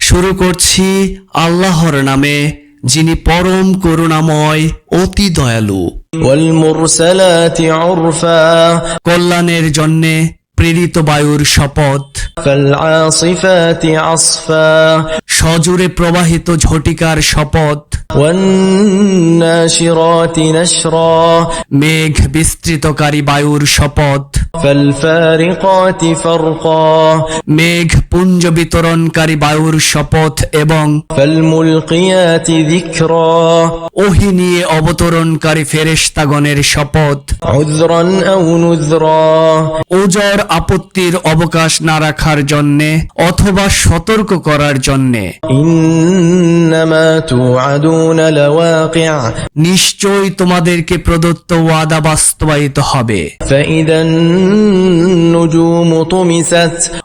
শুরু করছি আল্লাহর নামে যিনি পরম করুণাময় অতি দয়ালু। কল্যাণের জন্যে প্রেরিত বায়ুর শপথ। সজুরে প্রবাহিত ঝটিকার শপথ। মেঘ বিস্তৃতকারী বায়ুর শপথ। মেঘ পুঞ্জ বিতরণকারী বায়ুর শপথ এবং ওহি নিয়ে অবতরণকারী ফেরেস্তাগণের শপথ। ওজর আপত্তির অবকাশ না রাখার জন্যে অথবা সতর্ক করার জন্যে। ইন্নামা তুআদুন নিশ্চয় তোমাদেরকে প্রদত্ত ওয়াদা বাস্তবায়িত হবে।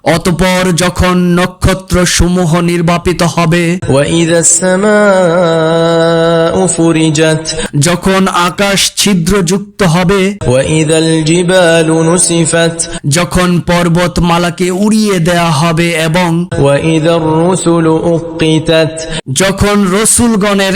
অতপর যখন নক্ষত্র সমূহ নির্বাপিত হবে যখন আকাশ ছিদ্র যুক্ত হবে যখন পর্বত মালাকে উড়িয়ে দেয়া হবে এবং যখন রসুলগণের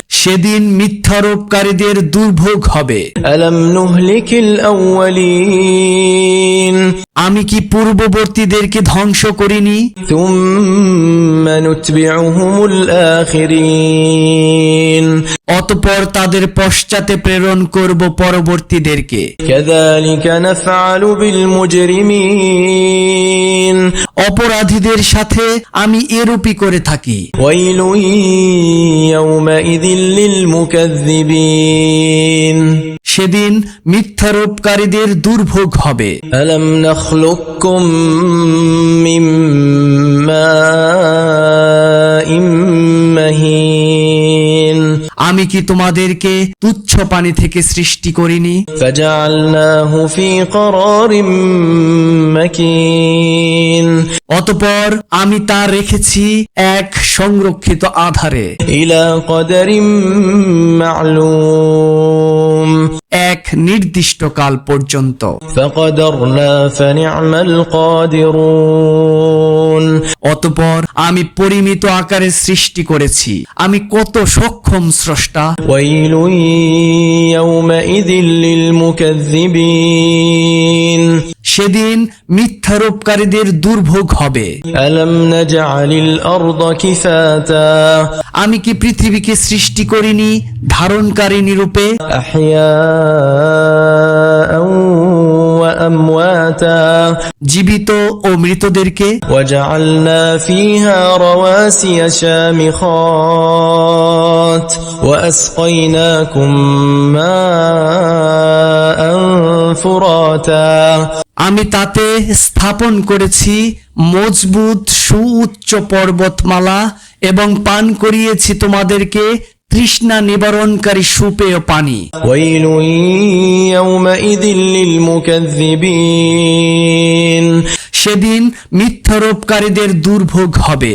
সেদিন মিথ্যারোপকারীদের দুর্ভোগ হবে। আমি কি পূর্ববর্তীদেরকে ধ্বংস করিনি? অতপর তাদের পশ্চাতে প্রেরণ করব পরবর্তীদেরকে। অপরাধীদের সাথে আমি এরূপি করে থাকি। সেদিন মিথ্যারোপকারীদের দুর্ভোগ হবে। আমি কি তোমাদেরকে তুচ্ছ পানি থেকে সৃষ্টি করিনি فجعلناه في قرار مكين অতপর আমি তা রেখেছি এক সংরক্ষিত আধারে إلى قدر معلوم এক নির্দিষ্ট কাল পর্যন্ত فقدرنا فنعم القادرون অতপর আমি পরিমিত আকারে সৃষ্টি করেছি। আমি কত সক্ষম স্রষ্টা। সেদিন মিথ্যারোপকারীদের দুর্ভোগ হবে। আমি কি পৃথিবীকে সৃষ্টি করিনি ধারণকারী নিরূপে أحياء وأمواتا জীবিত ও মৃতদেরকে وجعلنا فيها رواسي شامخات وأسقيناكم ماء فراتا আমি তাতে স্থাপন করেছি মজবুত সুউচ্চ পর্বতমালা এবং পান করিয়েছি তোমাদেরকে তৃষ্ণা নিবারণকারী সুপেয় পানি। সেদিন মিথ্যারোপকারীদের দুর্ভোগ হবে।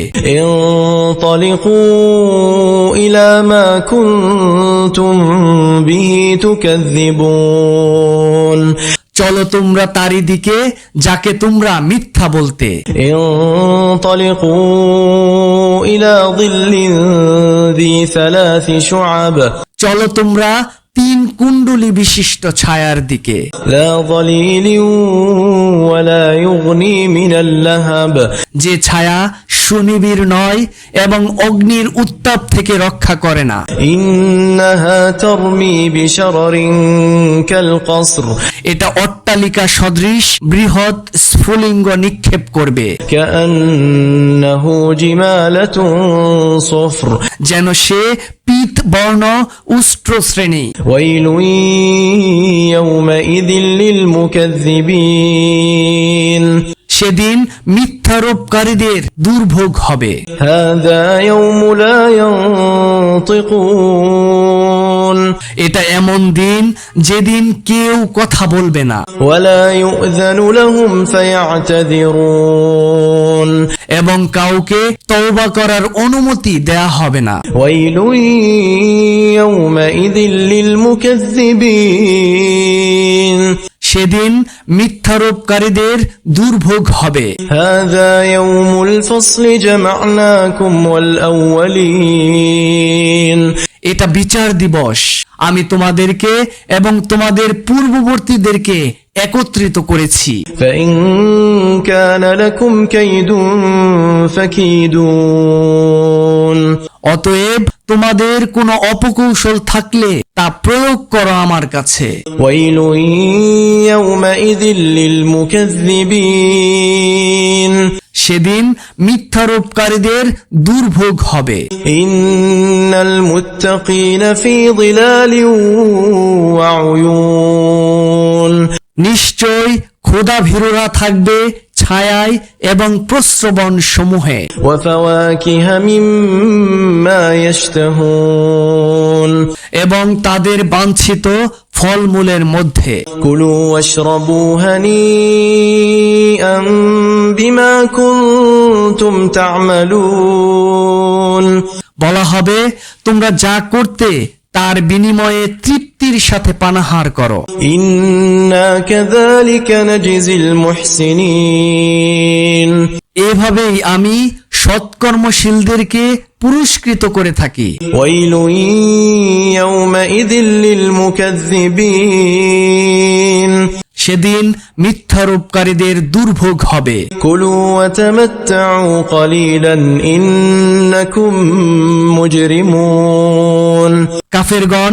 চলো তোমরা তারি দিকে যাকে তোমরা মিথ্যা বলতে। চলো তোমরা তিন কুণ্ডলী বিশিষ্ট ছায়ার দিকে। যে ছায়া সুনিবিড় নয় এবং অগ্নির উত্তাপ থেকে রক্ষা করে না। এটা অট্টালিকা সদৃশ বৃহৎ স্ফুলিঙ্গ নিক্ষেপ করবে। যেন সে পিত বর্ণ উষ্ট্র শ্রেণি يومئذ للمكذبين. সেদিন মিথ্যারোপকারীদের দুর্ভোগ হবে। এটা এমন দিন যেদিন কেউ কথা বলবে না। এবং কাউকে তওবা করার অনুমতি দেয়া হবে না। সেদিন মিথ্যারোপকারীদের দুর্ভোগ হবে। এটা বিচার দিবস। আমি তোমাদেরকে এবং তোমাদের পূর্ববর্তীদেরকে একত্রিত করেছি। অতএব তোমাদের কোনো অপকৌশল থাকলে তা প্রয়োগ করো আমার কাছে। সেদিন মিথ্যারোপকারীদের দুর্ভোগ হবে। নিশ্চয় ভিরোরা থাকবে ছায়ায় এবং প্রস্রবণ সমূহে এবং তাদের বাঞ্ছিত ফলমূলের মধ্যে। কুলু অশ্রবু হানি বিমা কুন্তুম তা'মালুন। বলা হবে তোমরা যা করতে তার বিনিময়ে তৃপ্ত তৃপ্তির সাথে পানাহার করো। এভাবেই আমি সৎকর্মশীলদেরকে পুরস্কৃত করে থাকি। সেদিন মিথ্যারোপকারীদের দুর্ভোগ হবে। কাফেরগণ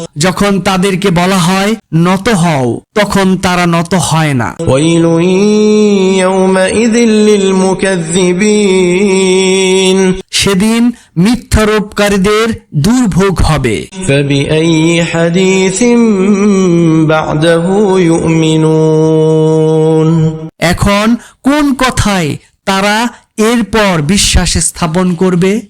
যখন তাদেরকে বলা হয় নত হও তখন তারা নত হয় না। সেদিন মিথ্যারোপকারীদের দুর্ভোগ হবে। এখন কোন কথায় তারা এরপর বিশ্বাস স্থাপন করবে?